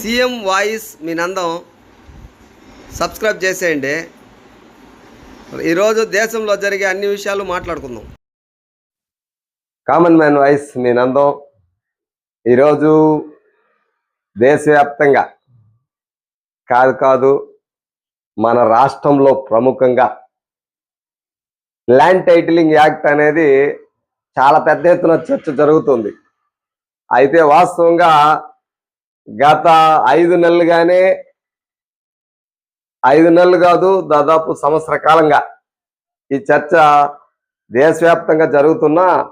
CM voice మీ నందం subscribe చేసేయండి. ఈరోజు దేశంలో జరిగే అన్ని విషయాలు మాట్లాడుకుందాం. కామన్ మ్యాన్ వాయిస్ మీ నందం. ఈరోజు దేశవ్యాప్తంగా కాదు కాదు మన రాష్ట్రంలో ప్రముఖంగా ల్యాండ్ టైటిలింగ్ యాక్ట్ అనేది చాలా పెద్ద ఎత్తున చర్చ జరుగుతుంది. అయితే వాస్తవంగా గత ఐదు నెలలుగానే ఐదు నెలలు కాదు దాదాపు సంవత్సర కాలంగా ఈ చర్చ దేశవ్యాప్తంగా జరుగుతున్న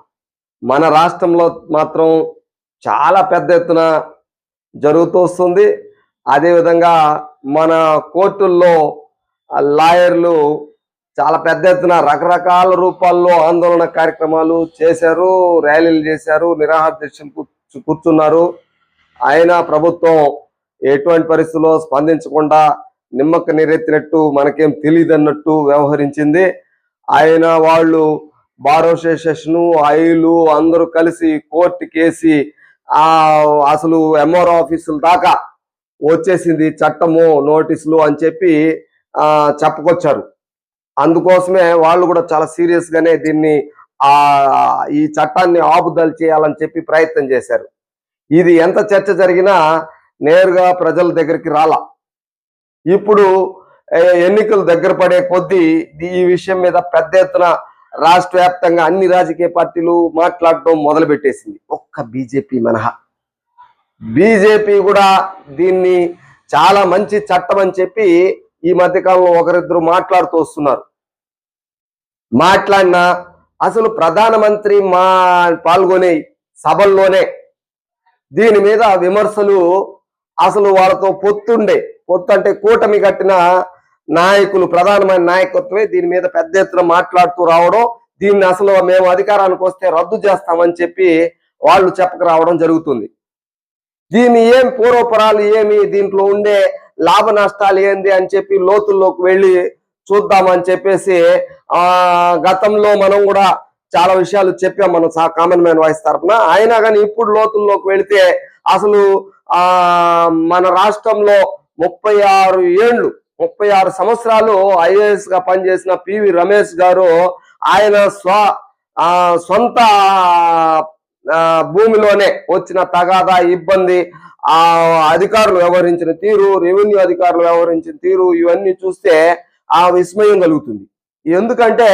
మన రాష్ట్రంలో మాత్రం చాలా పెద్ద ఎత్తున జరుగుతూ వస్తుంది. అదేవిధంగా మన కోర్టుల్లో లాయర్లు చాలా పెద్ద ఎత్తున రకరకాల రూపాల్లో ఆందోళన కార్యక్రమాలు చేశారు ర్యాలీలు చేశారు నిరాహార దీక్షలు కూర్చు- కూర్చున్నారు. ఆయన ప్రభుత్వం ఎటువంటి పరిస్థితుల్లో స్పందించకుండా నిమ్మక నీరెత్తినట్టు మనకేం తెలియదన్నట్టు వ్యవహరించింది. ఆయన వాళ్ళు బార్ ఐలు అందరూ కలిసి కోర్టు కేసి ఆ అసలు ఎంఆర్ ఆఫీసుల దాకా వచ్చేసింది చట్టము నోటీసులు అని చెప్పి చెప్పుకొచ్చారు. అందుకోసమే వాళ్ళు కూడా చాలా సీరియస్గానే దీన్ని ఈ చట్టాన్ని ఆపుదల చేయాలని చెప్పి ప్రయత్నం చేశారు. ఇది ఎంత చర్చ జరిగినా నేరుగా ప్రజల దగ్గరికి రాలా. ఇప్పుడు ఎన్నికలు దగ్గర పడే కొద్దీ ఈ విషయం మీద పెద్ద ఎత్తున రాష్ట్ర వ్యాప్తంగా అన్ని రాజకీయ పార్టీలు మాట్లాడటం మొదలుపెట్టేసింది. ఒక్క బీజేపీ మినహా. బీజేపీ కూడా దీన్ని చాలా మంచి చట్టం అని చెప్పి ఈ మధ్యకాలంలో ఒకరిద్దరు మాట్లాడుతూ వస్తున్నారు. మాట్లాడినా అసలు ప్రధానమంత్రి మా పాల్గొనే సభల్లోనే దీని మీద విమర్శలు అసలు వాళ్ళతో పొత్తుండే. పొత్తు అంటే కూటమి కట్టిన నాయకులు ప్రధానమైన నాయకత్వమే దీని మీద పెద్ద ఎత్తున మాట్లాడుతూ రావడం. దీన్ని అసలు మేము అధికారానికి వస్తే రద్దు చేస్తామని చెప్పి వాళ్ళు చెప్పక రావడం జరుగుతుంది. దీని ఏం పూర్వపరాలు ఏమి? దీంట్లో ఉండే లాభ నష్టాలు ఏంది అని చెప్పి లోతుల్లోకి వెళ్ళి చూద్దామని చెప్పేసి ఆ గతంలో మనం కూడా చాలా విషయాలు చెప్పాం మనం సా కామన్ మ్యాన్ వాయిస్ తరఫున అయినా కానీ ఇప్పుడు లోతుల్లోకి వెళితే అసలు ఆ మన రాష్ట్రంలో ముప్పై ఆరు ఏళ్ళు ముప్పై ఆరు సంవత్సరాలు ఐఏఎస్గా పనిచేసిన పివి రమేష్ గారు ఆయన స్వ సొంత భూమిలోనే వచ్చిన తగాదా ఇబ్బంది ఆ అధికారులు వ్యవహరించిన తీరు రెవెన్యూ అధికారులు వ్యవహరించిన తీరు ఇవన్నీ చూస్తే ఆ విస్మయం కలుగుతుంది. ఎందుకంటే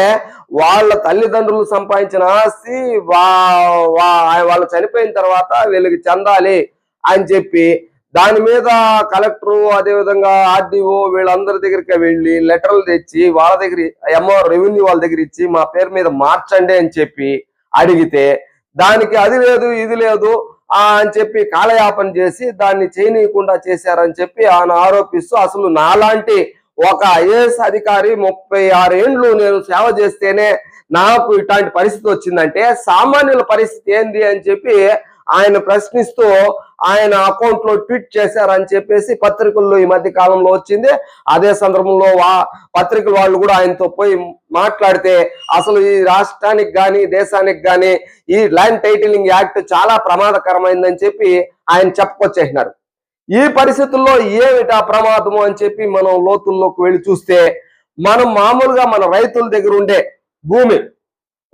వాళ్ళ తల్లిదండ్రులు సంపాదించిన ఆస్తి వా వాళ్ళు చనిపోయిన తర్వాత వీళ్ళకి చెందాలి అని చెప్పి దాని మీద కలెక్టరు అదేవిధంగా ఆర్డీఓ వీళ్ళందరి దగ్గరికి వెళ్ళి లెటర్లు తెచ్చి వాళ్ళ దగ్గర ఎంఓ రెవెన్యూ వాళ్ళ దగ్గర ఇచ్చి మా పేరు మీద మార్చండి అని చెప్పి అడిగితే దానికి అది లేదు ఇది లేదు అని చెప్పి కాలయాపన చేసి దాన్ని చేయనీయకుండా చేశారని చెప్పి ఆయన ఆరోపిస్తూ అసలు నాలాంటి ఒక ఐఏఎస్ అధికారి ముప్పై ఆరు ఏండ్లు నేను సేవ చేస్తేనే నాకు ఇట్లాంటి పరిస్థితి వచ్చిందంటే సామాన్యుల పరిస్థితి ఏంది అని చెప్పి ఆయన ప్రశ్నిస్తూ ఆయన అకౌంట్లో ట్వీట్ చేశారని చెప్పేసి పత్రికల్లో ఈ మధ్య కాలంలో వచ్చింది. అదే సందర్భంలో వా పత్రికల వాళ్ళు కూడా ఆయనతో పోయి మాట్లాడితే అసలు ఈ రాష్ట్రానికి కానీ దేశానికి కానీ ఈ ల్యాండ్ టైటిలింగ్ యాక్ట్ చాలా ప్రమాదకరమైందని చెప్పి ఆయన చెప్పుకొచ్చేసినారు. ఈ పరిస్థితుల్లో ఏమిటా ప్రమాదము అని చెప్పి మనం లోతుల్లోకి వెళ్ళి చూస్తే మనం మామూలుగా మన రైతుల దగ్గర ఉండే భూమి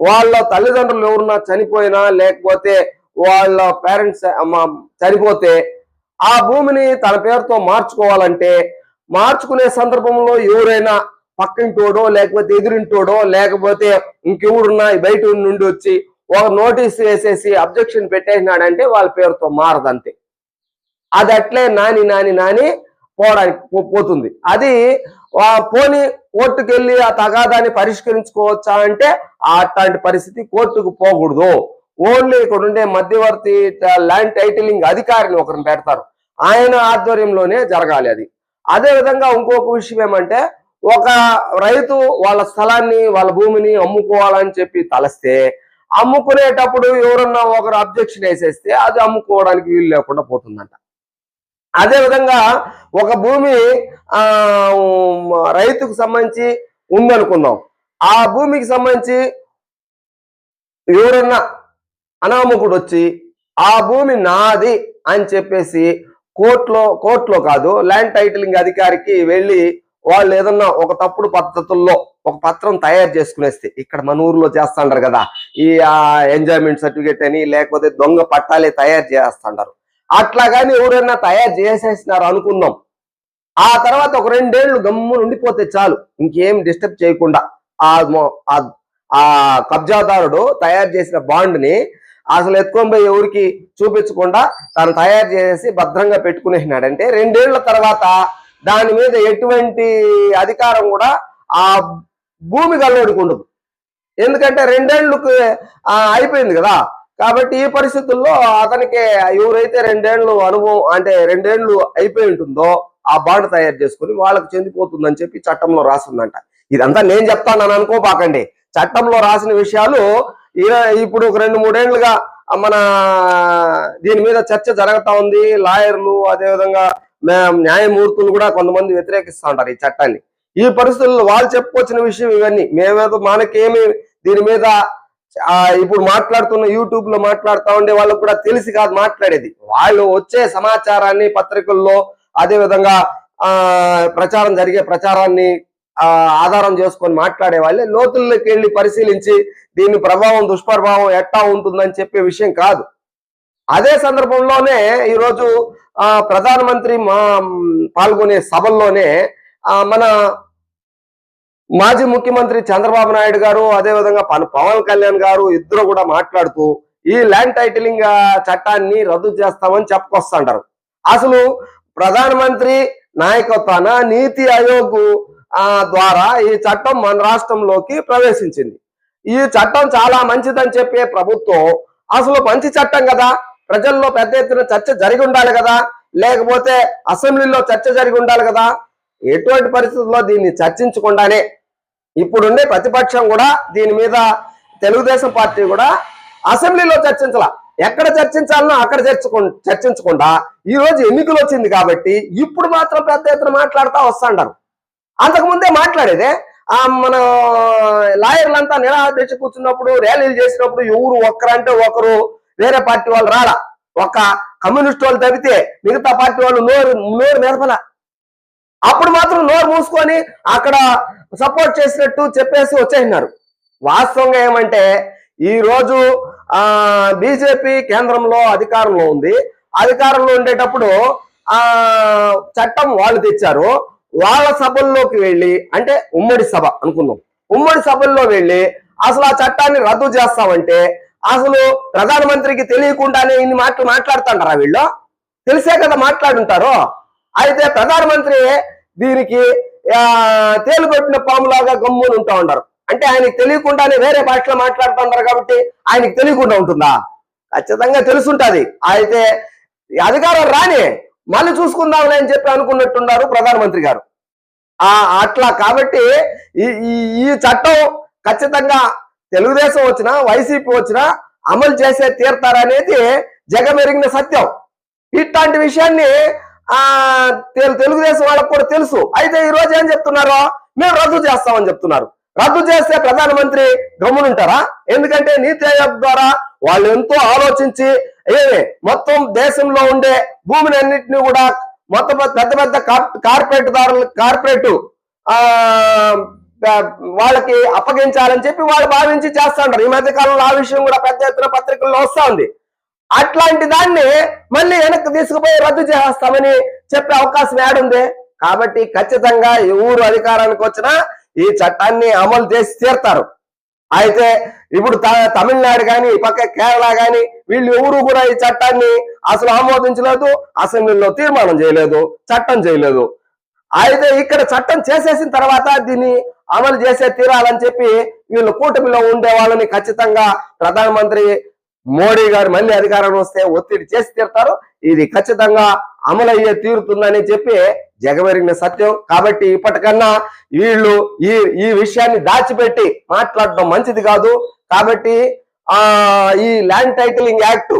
వాళ్ళ తల్లిదండ్రులు ఎవరున్నా చనిపోయినా లేకపోతే వాళ్ళ పేరెంట్స్ చనిపోతే ఆ భూమిని తన పేరుతో మార్చుకోవాలంటే మార్చుకునే సందర్భంలో ఎవరైనా పక్కింటోడో లేకపోతే ఎదురింటోడో లేకపోతే ఇంకెవడున్నా బయట నుండి వచ్చి ఒక నోటీస్ వేసేసి అబ్జెక్షన్ పెట్టేసినాడంటే వాళ్ళ పేరుతో మారదంతే. అది అట్లే నాని నాని నాని పోవడానికి పోతుంది. అది పోని కోర్టుకు వెళ్ళి ఆ తగాదాన్ని పరిష్కరించుకోవచ్చా అంటే అట్లాంటి పరిస్థితి కోర్టుకు పోకూడదు. ఓన్లీ ఇక్కడ ఉండే మధ్యవర్తి ల్యాండ్ టైటిలింగ్ అధికారిని ఒకరిని పెడతారు. ఆయన ఆధ్వర్యంలోనే జరగాలి అది. అదే విధంగా ఇంకొక విషయం ఏమంటే ఒక రైతు వాళ్ళ స్థలాన్ని వాళ్ళ భూమిని అమ్ముకోవాలని చెప్పి తలస్తే అమ్ముకునేటప్పుడు ఎవరన్నా ఒకరు అబ్జెక్షన్ వేసేస్తే అది అమ్ముకోవడానికి వీలు లేకుండా పోతుందంట. అదే విధంగా ఒక భూమి ఆ రైతుకు సంబంధించి ఉందనుకుందాం. ఆ భూమికి సంబంధించి ఎవరన్నా అనామకుడు వచ్చి ఆ భూమి నాది అని చెప్పేసి కోర్టులో కోర్టులో కాదు ల్యాండ్ టైటిలింగ్ అధికారికి వెళ్ళి వాళ్ళు ఏదన్నా ఒక తప్పుడు పద్ధతుల్లో ఒక పత్రం తయారు చేసుకునేస్తే ఇక్కడ మన ఊర్లో చేస్తుంటారు కదా ఈ ఎంజాయ్మెంట్ సర్టిఫికేట్ అని లేకపోతే దొంగ పట్టాలే తయారు చేస్తుంటారు అట్లా కానీ ఎవరైనా తయారు చేసేసినారు అనుకుందాం. ఆ తర్వాత ఒక రెండేళ్ళు గమ్ము ఉండిపోతే చాలు. ఇంకేం డిస్టర్బ్ చేయకుండా ఆ మొ- ఆ- కబ్జాదారుడు తయారు చేసిన బాండ్ని అసలు ఎత్తుకొని పోయి ఎవరికి చూపించకుండా తను తయారు చేసి భద్రంగా పెట్టుకునేసినాడంటే రెండేళ్ళ తర్వాత దాని మీద ఎటువంటి అధికారం కూడా ఆ భూమి గల్లోడికి ఉండదు. ఎందుకంటే రెండేళ్ళకు అయిపోయింది కదా. కాబట్టి ఈ పరిస్థితుల్లో అతనికి ఎవరైతే రెండేళ్ళు అనుభవం అంటే రెండేళ్ళు అయిపోయి ఉంటుందో ఆ బాండ్ తయారు చేసుకుని వాళ్ళకి చెందిపోతుందని చెప్పి చట్టంలో రాసిందంట. ఇదంతా నేను చెప్తాను అనుకోపాకండి చట్టంలో రాసిన విషయాలు ఈ- ఇప్పుడు ఒక రెండు మూడేళ్ళుగా మన దీని మీద చర్చ జరుగుతా ఉంది. లాయర్లు అదేవిధంగా న్యాయమూర్తులు కూడా కొంతమంది వ్యతిరేకిస్తూ ఉంటారు ఈ చట్టాన్ని. ఈ పరిస్థితుల్లో వాళ్ళు చెప్పుకొచ్చిన విషయం ఇవన్నీ. మేమేదో మనకేమి దీని మీద ఇప్పుడు మాట్లాడుతున్న యూట్యూబ్లో మాట్లాడుతూ ఉండే వాళ్ళకు కూడా తెలిసి కాదు మాట్లాడేది. వాళ్ళు వచ్చే సమాచారాన్ని పత్రికల్లో అదే విధంగా ఆ ప్రచారం జరిగే ప్రచారాన్ని ఆధారం చేసుకొని మాట్లాడే వాళ్ళే. లోతుల్లోకి వెళ్ళి పరిశీలించి దీని ప్రభావం దుష్ప్రభావం ఎట్టా ఉంటుందని చెప్పే విషయం కాదు. అదే సందర్భంలోనే ఈరోజు ఆ ప్రధానమంత్రి మా పాల్గొనే సభల్లోనే ఆ మన మాజీ ముఖ్యమంత్రి చంద్రబాబు నాయుడు గారు అదే విధంగా పవన్ కళ్యాణ్ గారు ఇద్దరు కూడా మాట్లాడుతూ ఈ ల్యాండ్ టైటిలింగ్ చట్టాన్ని రద్దు చేస్తామని చెప్పుకొస్తుంటారు. అసలు ప్రధానమంత్రి నాయకత్వాన నీతి ఆయోగ్ ద్వారా ఈ చట్టం మన రాష్ట్రంలోకి ప్రవేశించింది. ఈ చట్టం చాలా మంచిదని చెప్పే ప్రభుత్వం అసలు మంచి చట్టం కదా. ప్రజల్లో పెద్ద ఎత్తున చర్చ జరిగి ఉండాలి కదా. లేకపోతే అసెంబ్లీలో చర్చ జరిగి ఉండాలి కదా. ఎటువంటి పరిస్థితుల్లో దీన్ని చర్చించకుండానే ఇప్పుడుండే ప్రతిపక్షం కూడా దీని మీద తెలుగుదేశం పార్టీ కూడా అసెంబ్లీలో చర్చించాల. ఎక్కడ చర్చించాలనో అక్కడ చర్చకు చర్చించకుండా ఈ రోజు ఎన్నికలు వచ్చింది కాబట్టి ఇప్పుడు మాత్రం పెద్ద ఎత్తున మాట్లాడుతూ వస్తాంటారు అంతకుముందే మాట్లాడేదే ఆ మన లాయర్లంతా నిరాదర్శ కూర్చున్నప్పుడు ర్యాలీలు చేసినప్పుడు ఎవరు ఒక్కరంటే ఒకరు వేరే పార్టీ వాళ్ళు రాడా ఒక కమ్యూనిస్ట్ వాళ్ళు తప్పితే మిగతా పార్టీ వాళ్ళు నోరు నోరు మెదపల అప్పుడు మాత్రం నోరు మూసుకొని అక్కడ సపోర్ట్ చేసినట్టు చెప్పేసి వచ్చేసినారు. వాస్తవంగా ఏమంటే ఈ రోజు ఆ బీజేపీ కేంద్రంలో అధికారంలో ఉంది. అధికారంలో ఉండేటప్పుడు ఆ చట్టం వాళ్ళు తెచ్చారు. వాళ్ళ సభల్లోకి వెళ్ళి అంటే ఉమ్మడి సభ అనుకుందాం. ఉమ్మడి సభల్లో వెళ్ళి అసలు ఆ చట్టాన్ని రద్దు చేస్తామంటే అసలు ప్రధానమంత్రికి తెలియకుండానే ఇన్ని మాటలు మాట్లాడుతుంటారా వీళ్ళు? తెలిసే కదా మాట్లాడుంటారు. అయితే ప్రధానమంత్రి దీనికి తేలుకొట్టిన పాములాగా గమ్మును ఉంటా ఉంటారు అంటే ఆయనకి తెలియకుండానే వేరే భాషలో మాట్లాడుతుంటారు కాబట్టి ఆయనకి తెలియకుండా ఉంటుందా? ఖచ్చితంగా తెలుసుంటది. అయితే అధికారం రాని మళ్ళీ చూసుకుందాంలే అని చెప్పి అనుకున్నట్టున్నారు ప్రధానమంత్రి గారు. ఆ అట్లా కాబట్టి ఈ ఈ- ఈ చట్టం ఖచ్చితంగా తెలుగుదేశం వచ్చినా వైసీపీ వచ్చినా అమలు చేసే తీరతారనేది జగమెరిగిన సత్యం. ఇట్లాంటి విషయాన్ని ఆ తెలుగుదేశం వాళ్ళకు కూడా తెలుసు. అయితే ఈ రోజు ఏం చెప్తున్నారు? మేము రద్దు చేస్తామని చెప్తున్నారు. రద్దు చేస్తే ప్రధానమంత్రి గమ్మునుంటారా? ఎందుకంటే నీతి ఆయోగ్ ద్వారా వాళ్ళు ఎంతో ఆలోచించి ఏ మొత్తం దేశంలో ఉండే భూమిని అన్నింటినీ కూడా మొత్తం పెద్ద పెద్ద కార్పొరేట్ దారులు కార్పొరేట్ వాళ్ళకి అప్పగించాలని చెప్పి వాళ్ళు భావించి చేస్తా ఉంటారు ఈ మధ్య కాలంలో ఆ విషయం కూడా పెద్ద ఎత్తున పత్రికల్లో వస్తా ఉంది. అట్లాంటి దాన్ని మళ్ళీ వెనక్కి తీసుకుపోయి రద్దు చేస్తామని చెప్పే అవకాశం ఏడుంది కాబట్టి ఖచ్చితంగా ఈ ఊరు అధికారానికి వచ్చినా ఈ చట్టాన్ని అమలు చేసి తీరుతారు. అయితే ఇప్పుడు త- తమిళనాడు కానీ ఈ పక్క కేరళ కానీ వీళ్ళు ఎవరు కూడా ఈ చట్టాన్ని అసలు ఆమోదించలేదు అసెంబ్లీలో తీర్మానం చేయలేదు చట్టం చేయలేదు. అయితే ఇక్కడ చట్టం చేసేసిన తర్వాత దీన్ని అమలు చేసే తీరాలని చెప్పి వీళ్ళు కూటమిలో ఉండే వాళ్ళని ఖచ్చితంగా ప్రధానమంత్రి మోడీ గారు మళ్ళీ అధికారం వస్తే ఒత్తిడి చేసి తీరుతారు. ఇది ఖచ్చితంగా అమలయ్యే తీరుతుందని చెప్పి జగమెరిగిన సత్యం. కాబట్టి ఇప్పటికన్నా వీళ్ళు ఈ ఈ విషయాన్ని దాచిపెట్టి మాట్లాడడం మంచిది కాదు. కాబట్టి ఆ ఈ ల్యాండ్ టైటిలింగ్ యాక్ట్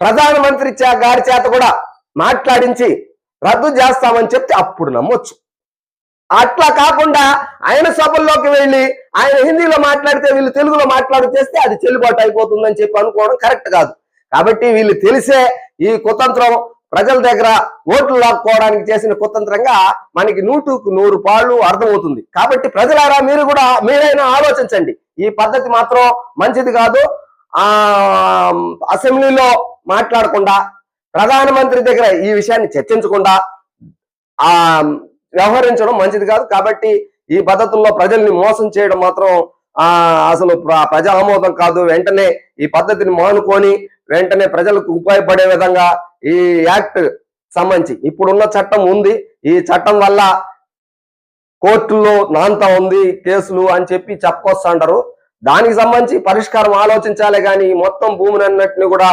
ప్రధానమంత్రి గారి చేత కూడా మాట్లాడించి రద్దు చేస్తామని చెప్తే అప్పుడు నమ్మొచ్చు. అట్లా కాకుండా ఆయన సభల్లోకి వెళ్ళి ఆయన హిందీలో మాట్లాడితే వీళ్ళు తెలుగులో మాట్లాడు చేస్తే అది చెల్లుబాటు అయిపోతుందని చెప్పి అనుకోవడం కరెక్ట్ కాదు. కాబట్టి వీళ్ళు తెలిసే ఈ కుతంత్రం ప్రజల దగ్గర ఓట్లు లాక్కోవడానికి చేసిన కుతంత్రంగా మనకి నూటుకు నూరు పాళ్ళు అర్థమవుతుంది. కాబట్టి ప్రజలారా మీరు కూడా మీరైనా ఆలోచించండి. ఈ పద్ధతి మాత్రం మంచిది కాదు. ఆ అసెంబ్లీలో మాట్లాడకుండా ప్రధానమంత్రి దగ్గర ఈ విషయాన్ని చర్చించకుండా ఆ వ్యవహరించడం మంచిది కాదు. కాబట్టి ఈ పద్ధతుల్లో ప్రజల్ని మోసం చేయడం మాత్రం ఆ అసలు ప్ర- ప్రజా ఆమోదం కాదు. వెంటనే ఈ పద్ధతిని మానుకొని వెంటనే ప్రజలకు ఉపయోగపడే విధంగా ఈ యాక్ట్ సంబంధించి ఇప్పుడున్న చట్టం ఉంది. ఈ చట్టం వల్ల కోర్టుల్లో నాంత ఉంది కేసులు అని చెప్పి చెప్పుకొస్తుంటారు దానికి సంబంధించి పరిష్కారం ఆలోచించాలి కానీ మొత్తం భూమిని అన్నిటిని కూడా